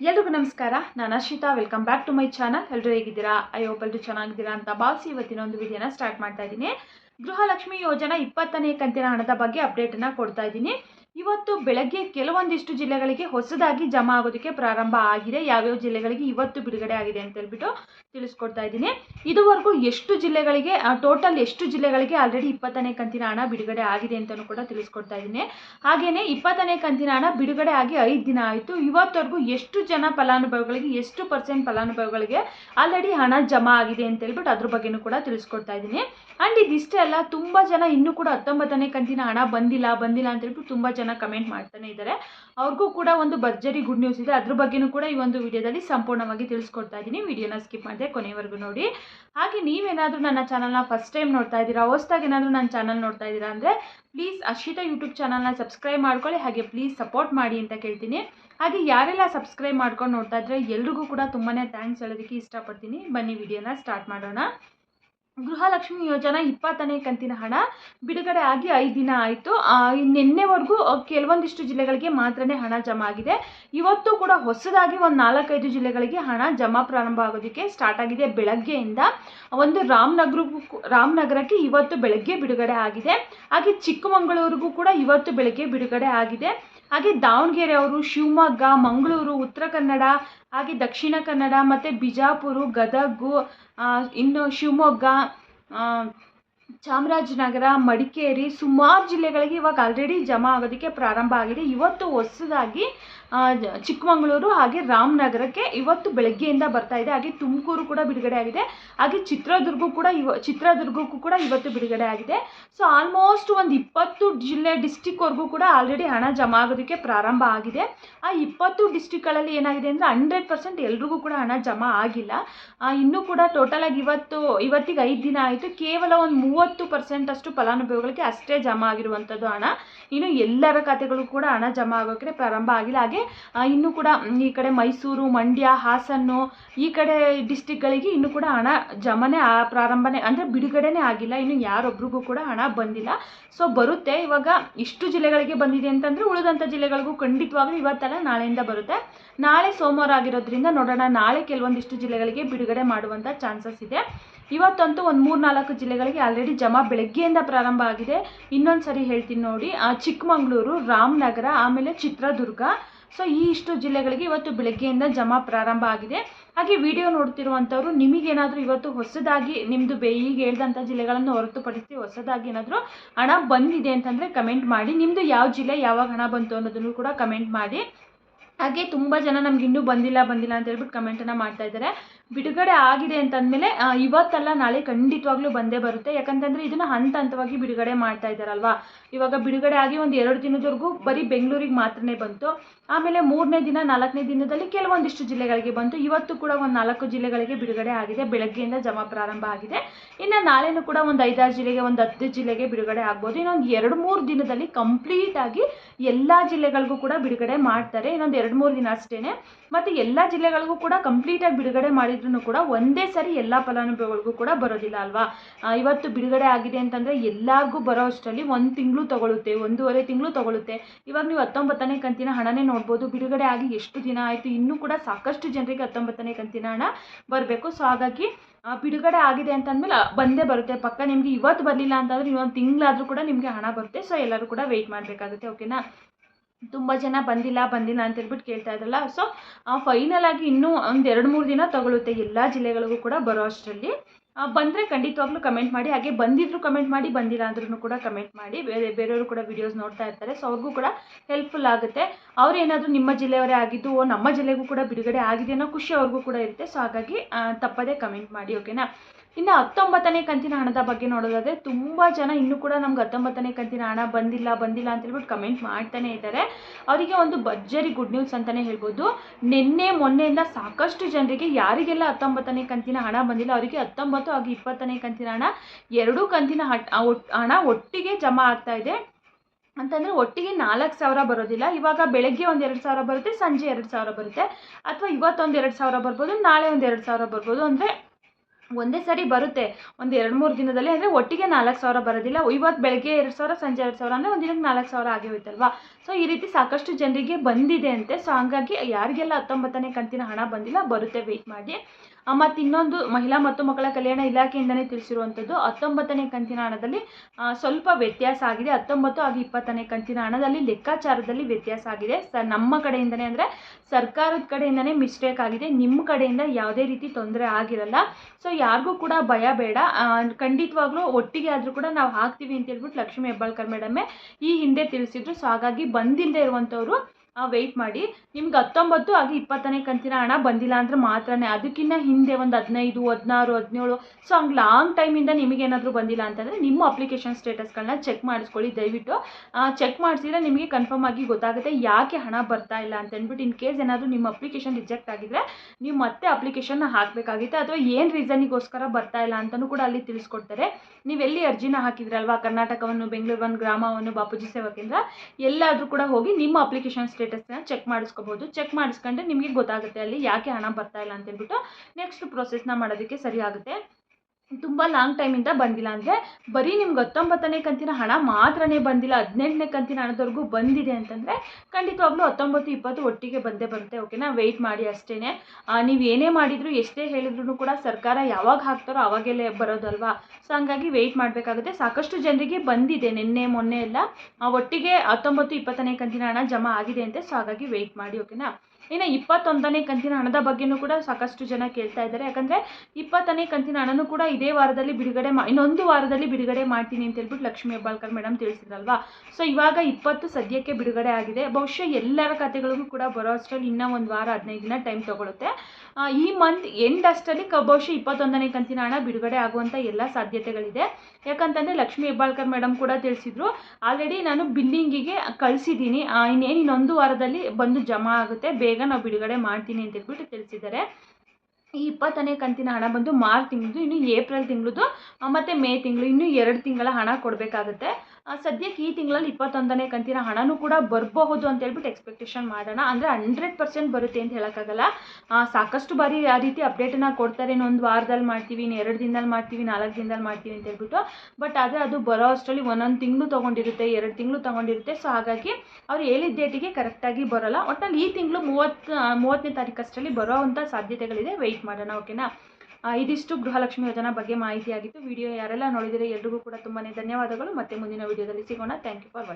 ಎಲ್ರಿಗೂ ನಮಸ್ಕಾರ. ನಾನು Ashwitha. Welcome back to my channel ಎಲ್ಲರೂ ಹೇಗಿದ್ದೀರಾ? ಹೋಪ್ ಎಲ್ಲರೂ ಚೆನ್ನಾಗಿದ್ದೀರಾ ಅಂತ ಭಾವಿಸಿ ಇವತ್ತಿನ ಒಂದು ವಿಡಿಯೋನ ಸ್ಟಾರ್ಟ್ ಮಾಡ್ತಾ ಇದ್ದೀನಿ. ಗೃಹಲಕ್ಷ್ಮಿ ಯೋಜನಾ ಇಪ್ಪತ್ತನೇ ಕಂತಿನ ಹಣದ ಬಗ್ಗೆ ಅಪ್ಡೇಟನ್ನು ಕೊಡ್ತಾ ಇದ್ದೀನಿ. ಇವತ್ತು ಬೆಳಗ್ಗೆ ಕೆಲವೊಂದಿಷ್ಟು ಜಿಲ್ಲೆಗಳಿಗೆ ಹೊಸದಾಗಿ ಜಮಾ ಆಗೋದಕ್ಕೆ ಪ್ರಾರಂಭ ಆಗಿದೆ. ಯಾವ್ಯಾವ ಜಿಲ್ಲೆಗಳಿಗೆ ಇವತ್ತು ಬಿಡುಗಡೆ ಆಗಿದೆ ಅಂತ ಹೇಳ್ಬಿಟ್ಟು ತಿಳಿಸ್ಕೊಡ್ತಾ ಇದ್ದೀನಿ. ಇದುವರೆಗೂ ಎಷ್ಟು ಜಿಲ್ಲೆಗಳಿಗೆ ಟೋಟಲ್ ಎಷ್ಟು ಜಿಲ್ಲೆಗಳಿಗೆ ಆಲ್ರೆಡಿ ಇಪ್ಪತ್ತನೇ ಕಂತಿನ ಹಣ ಬಿಡುಗಡೆ ಆಗಿದೆ ಅಂತಲೂ ಕೂಡ ತಿಳಿಸ್ಕೊಡ್ತಾ ಇದ್ದೀನಿ. ಹಾಗೆಯೇ ಇಪ್ಪತ್ತನೇ ಕಂತಿನ ಹಣ ಬಿಡುಗಡೆ ಆಗಿ ಐದು ದಿನ ಆಯಿತು. ಇವತ್ತವರೆಗೂ ಎಷ್ಟು ಜನ ಫಲಾನುಭವಿಗಳಿಗೆ, ಎಷ್ಟು ಪರ್ಸೆಂಟ್ ಫಲಾನುಭವಿಗಳಿಗೆ ಆಲ್ರೆಡಿ ಹಣ ಜಮಾ ಆಗಿದೆ ಅಂತ ಹೇಳ್ಬಿಟ್ಟು ಅದ್ರ ಬಗ್ಗೆನೂ ಕೂಡ ತಿಳಿಸ್ಕೊಡ್ತಾ ಇದ್ದೀನಿ. ಆ್ಯಂಡ್ ಇದಿಷ್ಟೇ ಅಲ್ಲ, ತುಂಬ ಜನ ಇನ್ನೂ ಕೂಡ ಹತ್ತೊಂಬತ್ತನೇ ಕಂತಿನ ಹಣ ಬಂದಿಲ್ಲ ಬಂದಿಲ್ಲ ಅಂತ ಹೇಳ್ಬಿಟ್ಟು ತುಂಬ ಜನ ಕಮೆಂಟ್ ಮಾಡ್ತಾನೆ ಇದ್ದಾರೆ ಅವ್ರಿಗೂ ಕೂಡ ಒಂದು ಭರ್ಜರಿ ಗುಡ್ ನ್ಯೂಸ್ ಇದೆ. ಅದ್ರ ಬಗ್ಗೆನೂ ಕೂಡ ಈ ಒಂದು ವಿಡಿಯೋದಲ್ಲಿ ಸಂಪೂರ್ಣವಾಗಿ ತಿಳಿಸ್ಕೊಡ್ತಾ ಇದ್ದೀನಿ. ವಿಡಿಯೋನ ಸ್ಕಿಪ್ ಮಾಡಿದೆ ಕೊನೆವರೆಗೂ ನೋಡಿ. ಹಾಗೆ ನೀವೇನಾದರೂ ನನ್ನ ಚಾನಲ್ನ ಫಸ್ಟ್ ಟೈಮ್ ನೋಡ್ತಾ ಇದ್ದೀರಾ, ಹೊಸ್ದಾಗಿ ಏನಾದರೂ ನನ್ನ ಚಾನಲ್ ನೋಡ್ತಾ ಇದ್ದೀರಾ ಅಂದರೆ ಪ್ಲೀಸ್ ಅಶ್ವಿತಾ ಯೂಟ್ಯೂಬ್ ಚಾನಲ್ನ ಸಬ್ಸ್ಕ್ರೈಬ್ ಮಾಡ್ಕೊಳ್ಳಿ. ಹಾಗೆ ಪ್ಲೀಸ್ ಸಪೋರ್ಟ್ ಮಾಡಿ ಅಂತ ಕೇಳ್ತೀನಿ. ಹಾಗೆ ಯಾರೆಲ್ಲ ಸಬ್ಸ್ಕ್ರೈಬ್ ಮಾಡ್ಕೊಂಡು ನೋಡ್ತಾ ಇದ್ರೆ ಎಲ್ರಿಗೂ ಕೂಡ ತುಂಬಾ ಥ್ಯಾಂಕ್ಸ್ ಹೇಳೋದಕ್ಕೆ ಇಷ್ಟಪಡ್ತೀನಿ. ಬನ್ನಿ ವಿಡಿಯೋನ ಸ್ಟಾರ್ಟ್ ಮಾಡೋಣ. ಗೃಹಲಕ್ಷ್ಮಿ ಯೋಜನಾ ಇಪ್ಪತ್ತನೇ ಕಂತಿನ ಹಣ ಬಿಡುಗಡೆ ಆಗಿ ಐದು ದಿನ ಆಯಿತು. ನಿನ್ನೆವರೆಗೂ ಕೆಲವೊಂದಿಷ್ಟು ಜಿಲ್ಲೆಗಳಿಗೆ ಮಾತ್ರನೇ ಹಣ ಜಮಾ ಆಗಿದೆ. ಇವತ್ತು ಕೂಡ ಹೊಸದಾಗಿ ಒಂದು ನಾಲ್ಕೈದು ಜಿಲ್ಲೆಗಳಿಗೆ ಹಣ ಜಮಾ ಪ್ರಾರಂಭ ಆಗೋದಕ್ಕೆ ಸ್ಟಾರ್ಟ್ ಆಗಿದೆ ಬೆಳಗ್ಗೆಯಿಂದ. ಒಂದು ರಾಮನಗರಕ್ಕೂ ರಾಮನಗರಕ್ಕೆ ಇವತ್ತು ಬೆಳಗ್ಗೆ ಬಿಡುಗಡೆ ಆಗಿದೆ. ಹಾಗೆ ಚಿಕ್ಕಮಗಳೂರಿಗೂ ಕೂಡ ಇವತ್ತು ಬೆಳಗ್ಗೆ ಬಿಡುಗಡೆ ಆಗಿದೆ. ಹಾಗೆ ದಾವಣಗೆರೆ ಅವರು, ಶಿವಮೊಗ್ಗ, ಮಂಗಳೂರು, ಉತ್ತರ ಕನ್ನಡ, ಹಾಗೆ ದಕ್ಷಿಣ ಕನ್ನಡ ಮತ್ತು ಬಿಜಾಪುರ, ಗದಗು ಇನ್ನು ಶಿವಮೊಗ್ಗ ಚಾಮರಾಜನಗರ, ಮಡಿಕೇರಿ ಸುಮಾರು ಜಿಲ್ಲೆಗಳಿಗೆ ಇವಾಗ ಆಲ್ರೆಡಿ ಜಮಾ ಆಗೋದಕ್ಕೆ ಪ್ರಾರಂಭ ಆಗಿದೆ. ಇವತ್ತು ಹೊಸದಾಗಿ ಚಿಕ್ಕಮಗಳೂರು ಹಾಗೆ ರಾಮನಗರಕ್ಕೆ ಇವತ್ತು ಬೆಳಗ್ಗೆಯಿಂದ ಬರ್ತಾ ಇದೆ. ಹಾಗೆ ತುಮಕೂರು ಕೂಡ ಬಿಡುಗಡೆ ಆಗಿದೆ. ಹಾಗೆ ಚಿತ್ರದುರ್ಗ ಕೂಡ ಇವ, ಚಿತ್ರದುರ್ಗಕ್ಕೂ ಕೂಡ ಇವತ್ತು ಬಿಡುಗಡೆ ಆಗಿದೆ. ಸೊ ಆಲ್ಮೋಸ್ಟ್ ಒಂದು ಇಪ್ಪತ್ತು ಜಿಲ್ಲೆ ಡಿಸ್ಟಿಕ್ವರೆಗೂ ಕೂಡ ಆಲ್ರೆಡಿ ಹಣ ಜಮಾ ಆಗೋದಕ್ಕೆ ಪ್ರಾರಂಭ ಆಗಿದೆ. ಆ ಇಪ್ಪತ್ತು ಡಿಸ್ಟಿಕ್ಗಳಲ್ಲಿ ಏನಾಗಿದೆ ಅಂದರೆ ಹಂಡ್ರೆಡ್ ಪರ್ಸೆಂಟ್ ಎಲ್ರಿಗೂ ಕೂಡ ಹಣ ಜಮಾ ಆಗಿಲ್ಲ. ಇನ್ನೂ ಕೂಡ ಟೋಟಲಾಗಿ ಇವತ್ತು, ಇವತ್ತಿಗೆ ಐದು ದಿನ ಆಯಿತು. ಕೇವಲ ಒಂದು ಮೂವತ್ತು ಪರ್ಸೆಂಟ್ ಅಷ್ಟು ಫಲಾನುಭವಿಗಳಿಗೆ ಅಷ್ಟೇ ಜಮಾ ಆಗಿರುವಂಥದ್ದು ಹಣ. ಇನ್ನು ಎಲ್ಲರ ಖಾತೆಗಳು ಕೂಡ ಹಣ ಜಮಾ ಆಗೋಕ್ಕೆ ಪ್ರಾರಂಭ ಆಗಿಲ್ಲ. ಹಾಗೆ ಇನ್ನೂ ಕೂಡ ಈ ಕಡೆ ಮೈಸೂರು, ಮಂಡ್ಯ, ಹಾಸನ್ನು, ಈ ಕಡೆ ಡಿಸ್ಟಿಕ್ಗಳಿಗೆ ಇನ್ನೂ ಕೂಡ ಹಣ ಜಮನೆ ಪ್ರಾರಂಭನೇ, ಅಂದರೆ ಬಿಡುಗಡೆನೇ ಆಗಿಲ್ಲ. ಇನ್ನು ಯಾರೊಬ್ರಿಗೂ ಕೂಡ ಹಣ ಬಂದಿಲ್ಲ. ಸೊ ಬರುತ್ತೆ. ಇವಾಗ ಇಷ್ಟು ಜಿಲ್ಲೆಗಳಿಗೆ ಬಂದಿದೆ ಅಂತಂದರೆ ಉಳಿದಂಥ ಜಿಲ್ಲೆಗಳಿಗೂ ಖಂಡಿತವಾಗ್ಲೂ ಇವತ್ತಲ್ಲ ನಾಳೆಯಿಂದ ಬರುತ್ತೆ. ನಾಳೆ ಸೋಮವಾರ ಆಗಿರೋದ್ರಿಂದ ನೋಡೋಣ. ನಾಳೆ ಕೆಲವೊಂದಿಷ್ಟು ಜಿಲ್ಲೆಗಳಿಗೆ ಬಿಡುಗಡೆ ಮಾಡುವಂಥ ಚಾನ್ಸಸ್ ಇದೆ. ಇವತ್ತಂತೂ ಒಂದು ಮೂರು ನಾಲ್ಕು ಜಿಲ್ಲೆಗಳಿಗೆ ಆಲ್ರೆಡಿ ಜಮಾ ಬೆಳಗ್ಗೆಯಿಂದ ಪ್ರಾರಂಭ ಆಗಿದೆ. ಇನ್ನೊಂದು ಸರಿ ಹೇಳ್ತೀನಿ ನೋಡಿ. ಚಿಕ್ಕಮಗಳೂರು, ರಾಮನಗರ, ಆಮೇಲೆ ಚಿತ್ರದುರ್ಗ ಸೊ ಈ ಇಷ್ಟು ಜಿಲ್ಲೆಗಳಿಗೆ ಇವತ್ತು ಬೆಳಗ್ಗೆಯಿಂದ ಜಮಾ ಪ್ರಾರಂಭ ಆಗಿದೆ. ಹಾಗೆ ವಿಡಿಯೋ ನೋಡ್ತಿರುವಂಥವ್ರು, ನಿಮಗೇನಾದರೂ ಇವತ್ತು ಹೊಸದಾಗಿ ನಿಮ್ಮದು ಬೇ, ಈಗ ಹೇಳ್ದಂಥ ಜಿಲ್ಲೆಗಳನ್ನು ಹೊರತುಪಡಿಸಿ ಹೊಸದಾಗಿ ಏನಾದರೂ ಹಣ ಬಂದಿದೆ ಅಂತಂದರೆ ಕಮೆಂಟ್ ಮಾಡಿ. ನಿಮ್ಮದು ಯಾವ ಜಿಲ್ಲೆ, ಯಾವಾಗ ಹಣ ಬಂತು ಅನ್ನೋದನ್ನು ಕೂಡ ಕಮೆಂಟ್ ಮಾಡಿ. ಹಾಗೆ ತುಂಬ ಜನ ನಮ್ಗೆ ಇನ್ನೂ ಬಂದಿಲ್ಲ ಬಂದಿಲ್ಲ ಅಂತ ಹೇಳ್ಬಿಟ್ಟು ಕಮೆಂಟನ್ನು ಮಾಡ್ತಾ ಇದ್ದಾರೆ. ಬಿಡುಗಡೆ ಆಗಿದೆ ಅಂತಂದಮೇಲೆ ಇವತ್ತಲ್ಲ ನಾಳೆ ಖಂಡಿತವಾಗ್ಲೂ ಬಂದೇ ಬರುತ್ತೆ. ಯಾಕಂತಂದರೆ ಇದನ್ನು ಹಂತ ಹಂತವಾಗಿ ಬಿಡುಗಡೆ ಮಾಡ್ತಾ ಇದ್ದಾರಲ್ವಾ? ಇವಾಗ ಬಿಡುಗಡೆ ಆಗಿ ಒಂದು ಎರಡು ದಿನದವರೆಗೂ ಬರೀ ಬೆಂಗಳೂರಿಗೆ ಮಾತ್ರನೇ ಬಂತು. ಆಮೇಲೆ ಮೂರನೇ ದಿನ, ನಾಲ್ಕನೇ ದಿನದಲ್ಲಿ ಕೆಲವೊಂದಿಷ್ಟು ಜಿಲ್ಲೆಗಳಿಗೆ ಬಂತು. ಇವತ್ತು ಕೂಡ ಒಂದು ನಾಲ್ಕು ಜಿಲ್ಲೆಗಳಿಗೆ ಬಿಡುಗಡೆ ಆಗಿದೆ. ಬೆಳಗ್ಗೆಯಿಂದ ಜಮಾ ಪ್ರಾರಂಭ ಆಗಿದೆ. ಇನ್ನು ನಾಳೆನೂ ಕೂಡ ಒಂದು ಐದಾರು ಜಿಲ್ಲೆಗೆ, ಒಂದು ಹತ್ತು ಜಿಲ್ಲೆಗೆ ಬಿಡುಗಡೆ ಆಗ್ಬೋದು. ಇನ್ನೊಂದು ಎರಡು ಮೂರು ದಿನದಲ್ಲಿ ಕಂಪ್ಲೀಟಾಗಿ ಎಲ್ಲ ಜಿಲ್ಲೆಗಳಿಗೂ ಕೂಡ ಬಿಡುಗಡೆ ಮಾಡ್ತಾರೆ. ಇನ್ನೊಂದು ಎರಡು ಮೂರು ದಿನ ಅಷ್ಟೇ ಮತ್ತು ಎಲ್ಲ ಜಿಲ್ಲೆಗಳಿಗೂ ಕೂಡ ಕಂಪ್ಲೀಟಾಗಿ ಬಿಡುಗಡೆ ಮಾಡಿದ್ರೂ ಕೂಡ ಒಂದೇ ಸರಿ ಎಲ್ಲ ಫಲಾನುಭವಿಗಳಿಗೂ ಕೂಡ ಬರೋದಿಲ್ಲ ಅಲ್ವಾ? ಇವತ್ತು ಬಿಡುಗಡೆ ಆಗಿದೆ ಅಂತಂದರೆ ಎಲ್ಲರಿಗೂ ಬರೋ ಅಷ್ಟರಲ್ಲಿ ಒಂದು ತಿಂಗಳು ತಗೊಳುತ್ತೆ, ಒಂದೂವರೆ ತಿಂಗಳು ತಗೊಳುತ್ತೆ. ಇವಾಗ ನೀವು ಹತ್ತೊಂಬತ್ತನೇ ಕಂತಿನ ಹಣನೇ ನೋಡ್ಬೋದು, ಬಿಡುಗಡೆ ಆಗಿ ಎಷ್ಟು ದಿನ ಆಯಿತು, ಇನ್ನೂ ಕೂಡ ಸಾಕಷ್ಟು ಜನರಿಗೆ ಹತ್ತೊಂಬತ್ತನೇ ಕಂತಿನ ಹಣ ಬರಬೇಕು. ಸೊ ಹಾಗಾಗಿ ಬಿಡುಗಡೆ ಆಗಿದೆ ಅಂತಂದಮೇಲೆ ಬಂದೇ ಬರುತ್ತೆ. ಪಕ್ಕ ನಿಮಗೆ ಇವತ್ತು ಬರಲಿಲ್ಲ ಅಂತಂದರೆ ಇನ್ನೊಂದು ತಿಂಗಳಾದರೂ ಕೂಡ ನಿಮಗೆ ಹಣ ಬರುತ್ತೆ. ಸೊ ಎಲ್ಲರೂ ಕೂಡ ವೆಯ್ಟ್ ಮಾಡಬೇಕಾಗುತ್ತೆ ಓಕೆನಾ ತುಂಬ ಜನ ಬಂದಿಲ್ಲ ಬಂದಿಲ್ಲ ಅಂತ ಹೇಳ್ಬಿಟ್ಟು ಕೇಳ್ತಾ ಇದ್ರಲ್ಲ. ಸೊ ಫೈನಲ್ ಆಗಿ ಇನ್ನೂ ಒಂದು ಎರಡು ಮೂರು ದಿನ ತಗೊಳುತ್ತೆ. ಎಲ್ಲ ಜಿಲ್ಲೆಗಳಿಗೂ ಕೂಡ ಬರೋ ಅಷ್ಟರಲ್ಲಿ. ಬಂದರೆ ಖಂಡಿತವಾಗ್ಲೂ ಕಮೆಂಟ್ ಮಾಡಿ, ಹಾಗೆ ಬಂದಿದ್ರು ಕಮೆಂಟ್ ಮಾಡಿ, ಬಂದಿಲ್ಲ ಅಂದ್ರೂ ಕೂಡ ಕಮೆಂಟ್ ಮಾಡಿ, ಬೇರೆ, ಬೇರೆಯವರು ಕೂಡ ವೀಡಿಯೋಸ್ ನೋಡ್ತಾ ಇರ್ತಾರೆ ಸೊ ಅವ್ರಿಗೂ ಕೂಡ ಹೆಲ್ಪ್ಫುಲ್ ಆಗುತ್ತೆ. ಅವರೇನಾದರೂ ನಿಮ್ಮ ಜಿಲ್ಲೆಯವರೇ ಆಗಿದ್ದು, ಓ, ನಮ್ಮ ಜಿಲ್ಲೆಗೂ ಕೂಡ ಬಿಡುಗಡೆ ಆಗಿದೆ ಅನ್ನೋ ಖುಷಿ ಅವ್ರಿಗೂ ಕೂಡ ಇರುತ್ತೆ ಸೊ ಹಾಗಾಗಿ ತಪ್ಪದೇ ಕಮೆಂಟ್ ಮಾಡಿ ಓಕೆನಾ ಇನ್ನು ಹತ್ತೊಂಬತ್ತನೇ ಕಂತಿನ ಹಣದ ಬಗ್ಗೆ ನೋಡೋದಾದರೆ, ತುಂಬ ಜನ ಇನ್ನೂ ಕೂಡ ನಮ್ಗೆ ಹತ್ತೊಂಬತ್ತನೇ ಕಂತಿನ ಹಣ ಬಂದಿಲ್ಲ ಬಂದಿಲ್ಲ ಅಂತ ಹೇಳ್ಬಿಟ್ಟು ಕಮೆಂಟ್ ಮಾಡ್ತಾನೆ ಇದ್ದಾರೆ. ಅವರಿಗೆ ಒಂದು ಭರ್ಜರಿ ಗುಡ್ ನ್ಯೂಸ್ ಅಂತಲೇ ಹೇಳ್ಬೋದು. ನಿನ್ನೆ, ಮೊನ್ನೆಯಿಂದ ಸಾಕಷ್ಟು ಜನರಿಗೆ ಯಾರಿಗೆಲ್ಲ ಹತ್ತೊಂಬತ್ತನೇ ಕಂತಿನ ಹಣ ಬಂದಿಲ್ಲ, ಅವರಿಗೆ ಹತ್ತೊಂಬತ್ತು ಹಾಗೆ ಇಪ್ಪತ್ತನೇ ಕಂತಿನ ಹಣ, ಎರಡೂ ಕಂತಿನ ಹಣ ಒಟ್ಟಿಗೆ ಜಮಾ ಆಗ್ತಾ ಇದೆ. ಅಂತಂದರೆ ಒಟ್ಟಿಗೆ ನಾಲ್ಕು ಸಾವಿರ ಬರೋದಿಲ್ಲ. ಇವಾಗ ಬೆಳಗ್ಗೆ ಒಂದು ಎರಡು ಸಾವಿರ ಬರುತ್ತೆ, ಸಂಜೆ ಎರಡು ಸಾವಿರ ಬರುತ್ತೆ. ಅಥವಾ ಇವತ್ತೊಂದು ಎರಡು ಸಾವಿರ ಬರ್ಬೋದು, ನಾಳೆ ಒಂದು ಎರಡು ಸಾವಿರ ಬರ್ಬೋದು. ಅಂದರೆ ಒಂದೇ ಸರಿ ಬರುತ್ತೆ. ಒಂದು ಎರಡು ಮೂರು ದಿನದಲ್ಲಿ ಅಂದರೆ ಒಟ್ಟಿಗೆ ನಾಲ್ಕು ಸಾವಿರ ಬರೋದಿಲ್ಲ. ಇವತ್ತು ಬೆಳಗ್ಗೆ ಎರಡು ಸಾವಿರ, ಸಂಜೆ ಎರಡು ಸಾವಿರ ಅಂದರೆ ಒಂದು ದಿನಕ್ಕೆ ನಾಲ್ಕು ಸಾವಿರ ಆಗಿ ಹೋಯ್ತಲ್ವಾ? ಸೊ ಈ ರೀತಿ ಸಾಕಷ್ಟು ಜನರಿಗೆ ಬಂದಿದೆ ಅಂತೆ. ಸೊ ಹಂಗಾಗಿ ಯಾರಿಗೆಲ್ಲ ಹತ್ತೊಂಬತ್ತನೇ ಕಂತಿನ ಹಣ ಬಂದಿಲ್ಲ, ಬರುತ್ತೆ ವೆಯ್ಟ್ ಮಾಡಿ. ಮತ್ತು ಇನ್ನೊಂದು ಮಹಿಳಾ ಮತ್ತು ಮಕ್ಕಳ ಕಲ್ಯಾಣ ಇಲಾಖೆಯಿಂದನೇ ತಿಳಿಸಿರುವಂಥದ್ದು ಹತ್ತೊಂಬತ್ತನೇ ಕಂತಿನ ಹಣದಲ್ಲಿ ಸ್ವಲ್ಪ ವ್ಯತ್ಯಾಸ ಆಗಿದೆ. ಹತ್ತೊಂಬತ್ತು ಹಾಗೂ ಇಪ್ಪತ್ತನೇ ಕಂತಿನ ಹಣದಲ್ಲಿ ಲೆಕ್ಕಾಚಾರದಲ್ಲಿ ವ್ಯತ್ಯಾಸ ಆಗಿದೆ. ಸ, ನಮ್ಮ ಕಡೆಯಿಂದನೇ ಅಂದರೆ ಸರ್ಕಾರದ ಕಡೆಯಿಂದನೇ ಮಿಸ್ಟೇಕ್ ಆಗಿದೆ. ನಿಮ್ಮ ಕಡೆಯಿಂದ ಯಾವುದೇ ರೀತಿ ತೊಂದರೆ ಆಗಿರಲ್ಲ. ಸೊ ಯಾರಿಗೂ ಕೂಡ ಭಯ ಬೇಡ. ಖಂಡಿತವಾಗ್ಲೂ ಒಟ್ಟಿಗೆ ಆದರೂ ಕೂಡ ನಾವು ಹಾಕ್ತೀವಿ ಅಂತ ಹೇಳ್ಬಿಟ್ಟು ಲಕ್ಷ್ಮೀ ಹೆಬ್ಬಾಳ್ಕರ್ ಮೇಡಮ್ಮೇ ಈ ಹಿಂದೆ ತಿಳಿಸಿದ್ರು. ಸೊ ಹಾಗಾಗಿ ಬಂದಿಲ್ಲದೆ ಇರುವಂಥವ್ರು ವೆಯ್ಟ್ ಮಾಡಿ. ನಿಮ್ಗೆ ಹತ್ತೊಂಬತ್ತು, ಹಾಗೆ ಇಪ್ಪತ್ತನೇ ಕಂತಿನ ಹಣ ಬಂದಿಲ್ಲ ಅಂದರೆ ಮಾತ್ರನೇ. ಅದಕ್ಕಿಂತ ಹಿಂದೆ ಒಂದು ಹದಿನೈದು, ಹದಿನಾರು, ಹದಿನೇಳು. ಸೊ ಹಂಗೆ ಲಾಂಗ್ ಟೈಮಿಂದ ನಿಮಗೇನಾದರೂ ಬಂದಿಲ್ಲ ಅಂತಂದರೆ ನಿಮ್ಮ ಅಪ್ಲಿಕೇಶನ್ ಸ್ಟೇಟಸ್ಗಳನ್ನ ಚೆಕ್ ಮಾಡಿಸ್ಕೊಳ್ಳಿ. ದಯವಿಟ್ಟು ಚೆಕ್ ಮಾಡಿಸಿದ್ರೆ ನಿಮಗೆ ಕನ್ಫರ್ಮ್ ಆಗಿ ಗೊತ್ತಾಗುತ್ತೆ ಯಾಕೆ ಹಣ ಬರ್ತಾ ಇಲ್ಲ ಅಂತ ಇನ್ ಕೇಸ್ ಏನಾದರೂ ನಿಮ್ಮ ಅಪ್ಲಿಕೇಶನ್ ರಿಜೆಕ್ಟ್ ಆಗಿದ್ರೆ ನೀವು ಮತ್ತೆ ಅಪ್ಲಿಕೇಶನ್ನ ಹಾಕಬೇಕಾಗಿತ್ತೆ ಅಥವಾ ಏನು ರೀಸನಿಗೋಸ್ಕರ ಬರ್ತಾ ಇಲ್ಲ ಅಂತಲೂ ಕೂಡ ಅಲ್ಲಿ ತಿಳಿಸ್ಕೊಡ್ತಾರೆ. ನೀವೆಲ್ಲಿ ಅರ್ಜಿನ ಹಾಕಿದ್ರಲ್ವಾ? ಕರ್ನಾಟಕವನ್ನು, ಬೆಂಗಳೂರು, ಗ್ರಾಮವನ್ನು, ಬಾಪೂಜಿ ಸೇವಾ ಕೇಂದ್ರ ಎಲ್ಲಾದರೂ ಕೂಡ ಹೋಗಿ ನಿಮ್ಮ ಅಪ್ಲಿಕೇಶನ್ ಸ್ಟೇಟಸ್ನ ಚೆಕ್ ಮಾಡಿಸ್ಕೋಬೋದು. ಚೆಕ್ ಮಾಡಿಸ್ಕೊಂಡ್ರೆ ನಿಮಗೆ ಗೊತ್ತಾಗುತ್ತೆ ಅಲ್ಲಿ ಯಾಕೆ ಹಣ ಬರ್ತಾ ಇಲ್ಲ ಅಂತ ಹೇಳ್ಬಿಟ್ಟು ನೆಕ್ಸ್ಟ್ ಪ್ರೊಸೆಸ್ನ ಮಾಡೋದಕ್ಕೆ ಸರಿ ಆಗುತ್ತೆ ತುಂಬ ಲಾಂಗ್ ಟೈಮಿಂದ ಬಂದಿಲ್ಲ ಅಂದರೆ ಬರೀ ನಿಮ್ಗೆ ಹತ್ತೊಂಬತ್ತನೇ ಕಂತಿನ ಹಣ ಮಾತ್ರನೇ ಬಂದಿಲ್ಲ, ಹದಿನೆಂಟನೇ ಕಂತಿನ ಹಣದವರೆಗೂ ಬಂದಿದೆ ಅಂತಂದರೆ ಖಂಡಿತವಾಗ್ಲೂ ಹತ್ತೊಂಬತ್ತು, ಇಪ್ಪತ್ತು ಒಟ್ಟಿಗೆ ಬಂದೇ ಬರುತ್ತೆ ಓಕೆನಾ ವೆಯ್ಟ್ ಮಾಡಿ ಅಷ್ಟೇ ನೀವು ಏನೇ ಮಾಡಿದರೂ ಎಷ್ಟೇ ಹೇಳಿದ್ರು ಕೂಡ ಸರ್ಕಾರ ಯಾವಾಗ ಹಾಕ್ತಾರೋ ಅವಾಗೆಲ್ಲೇ ಬರೋದಲ್ವಾ? ಸೊ ಹಂಗಾಗಿ ವೆಯ್ಟ್ ಮಾಡಬೇಕಾಗುತ್ತೆ. ಸಾಕಷ್ಟು ಜನರಿಗೆ ಬಂದಿದೆ ನಿನ್ನೆ, ಮೊನ್ನೆ ಎಲ್ಲ. ಒಟ್ಟಿಗೆ ಹತ್ತೊಂಬತ್ತು, ಇಪ್ಪತ್ತನೇ ಕಂತಿನ ಹಣ ಜಮಾ ಆಗಿದೆ ಅಂತೆ ಸೊ ಹಾಗಾಗಿ ವೆಯ್ಟ್ ಮಾಡಿ ಓಕೆನಾ ಇನ್ನು ಇಪ್ಪತ್ತೊಂದನೇ ಕಂತಿನ ಹಣದ ಬಗ್ಗೆನೂ ಕೂಡ ಸಾಕಷ್ಟು ಜನ ಕೇಳ್ತಾ ಇದ್ದಾರೆ. ಯಾಕಂದರೆ ಇಪ್ಪತ್ತನೇ ಕಂತಿನ ಹಣನೂ ಕೂಡ ಇದೇ ವಾರದಲ್ಲಿ ಬಿಡುಗಡೆ ಮಾ, ಇನ್ನೊಂದು ವಾರದಲ್ಲಿ ಬಿಡುಗಡೆ ಮಾಡ್ತೀನಿ ಅಂತ ಹೇಳ್ಬಿಟ್ಟು ಲಕ್ಷ್ಮೀ ಹೆಬ್ಬಾಳ್ಕರ್ ಮೇಡಮ್ ತಿಳಿಸಿದ್ರಲ್ವಾ? ಸೊ ಇವಾಗ ಇಪ್ಪತ್ತು ಸದ್ಯಕ್ಕೆ ಬಿಡುಗಡೆ ಆಗಿದೆ. ಬಹುಶಃ ಎಲ್ಲರ ಕತೆಗಳಿಗೂ ಕೂಡ ಬರೋ ಅಷ್ಟರಲ್ಲಿ ಇನ್ನೂ ಒಂದು ವಾರ, ಹದಿನೈದು ದಿನ ಟೈಮ್ ತೊಗೊಳುತ್ತೆ. ಈ ಮಂತ್ ಎಂಡ್ ಅಷ್ಟರಲ್ಲಿ ಬಹುಶಃ ಇಪ್ಪತ್ತೊಂದನೇ ಕಂತಿನ ಹಣ ಬಿಡುಗಡೆ ಆಗುವಂಥ ಎಲ್ಲ ಸಾಧ್ಯತೆಗಳಿದೆ. ಯಾಕಂತಂದರೆ ಲಕ್ಷ್ಮೀ ಹೆಬ್ಬಾಳ್ಕರ್ ಮೇಡಮ್ ಕೂಡ ತಿಳಿಸಿದ್ರು. ಆಲ್ರೆಡಿ ನಾನು ಬಿಲ್ಲಿಂಗಿಗೆ ಕಳಿಸಿದ್ದೀನಿ. ಇನ್ನೇನು ಇನ್ನೊಂದು ವಾರದಲ್ಲಿ ಬಂದು ಜಮಾ ಆಗುತ್ತೆ. ಬೇಗ ನಾವು ಬಿಡುಗಡೆ ಮಾಡ್ತೀನಿ ಅಂತ ಹೇಳ್ಬಿಟ್ಟು ತಿಳಿಸಿದ್ದಾರೆ. ಈ ಇಪ್ಪತ್ತನೇ ಕಂತಿನ ಹಣ ಬಂದು ಮಾರ್ಚ್ ತಿಂಗಳು ಇನ್ನು ಏಪ್ರಿಲ್ ತಿಂಗಳದು, ಮತ್ತು ಮೇ ತಿಂಗಳು, ಇನ್ನೂ ಎರಡು ತಿಂಗಳ ಹಣ ಕೊಡಬೇಕಾಗುತ್ತೆ. ಸದ್ಯಕ್ಕೆ ಈ ತಿಂಗಳಲ್ಲಿ ಇಪ್ಪತ್ತೊಂದನೇ ಕಂತಿನ ಹಣನೂ ಕೂಡ ಬರಬಹುದು ಅಂತ ಹೇಳ್ಬಿಟ್ಟು ಎಕ್ಸ್ಪೆಕ್ಟೇಷನ್ ಮಾಡೋಣ. ಅಂದರೆ ಹಂಡ್ರೆಡ್ ಪರ್ಸೆಂಟ್ ಬರುತ್ತೆ ಅಂತ ಹೇಳೋಕ್ಕಾಗಲ್ಲ. ಸಾಕಷ್ಟು ಬಾರಿ ಆ ರೀತಿ ಅಪ್ಡೇಟನ್ನು ಕೊಡ್ತಾರೆ. ಒಂದು ವಾರದಲ್ಲಿ ಮಾಡ್ತೀವಿ, ಇನ್ನು ಎರಡು ದಿನದಲ್ಲಿ ಮಾಡ್ತೀವಿ ನಾಲ್ಕು ದಿನದಲ್ಲಿ ಮಾಡ್ತೀವಿ ಅಂತ ಹೇಳ್ಬಿಟ್ಟು. ಬಟ್ ಆದರೆ ಅದು ಬರೋ ಅಷ್ಟರಲ್ಲಿ ಒಂದೊಂದು ತಿಂಗಳು ತೊಗೊಂಡಿರುತ್ತೆ, ಎರಡು ತಿಂಗಳು ತೊಗೊಂಡಿರುತ್ತೆ. ಸೊ ಹಾಗಾಗಿ ಅವ್ರು ಹೇಳಿದ ಡೇಟಿಗೆ ಕರೆಕ್ಟಾಗಿ ಬರೋಲ್ಲ. ಒಟ್ಟಲ್ಲಿ ಈ ತಿಂಗಳು ಮೂವತ್ತು ಮೂವತ್ತನೇ ತಾರೀಕಷ್ಟರಲ್ಲಿ ಬರೋವಂಥ ಸಾಧ್ಯತೆಗಳಿದೆ. ವೆಯ್ಟ್ ಮಾಡೋಣ ಓಕೆನಾ ಇದಿಷ್ಟು ಗೃಹಲಕ್ಷ್ಮಿ ಯೋಜನಾ ಬಗ್ಗೆ ಮಾಹಿತಿ ಆಗಿತ್ತು ವಿಡಿಯೋ ಯಾರೆಲ್ಲ ನೋಡಿದರೆ ಎಲ್ರಿಗೂ ಕೂಡ ತುಂಬಾ ಧನ್ಯವಾದಗಳು. ಮತ್ತೆ ಮುಂದಿನ ವಿಡಿಯೋದಲ್ಲಿ ಸಿಗೋಣ. Thank you for watching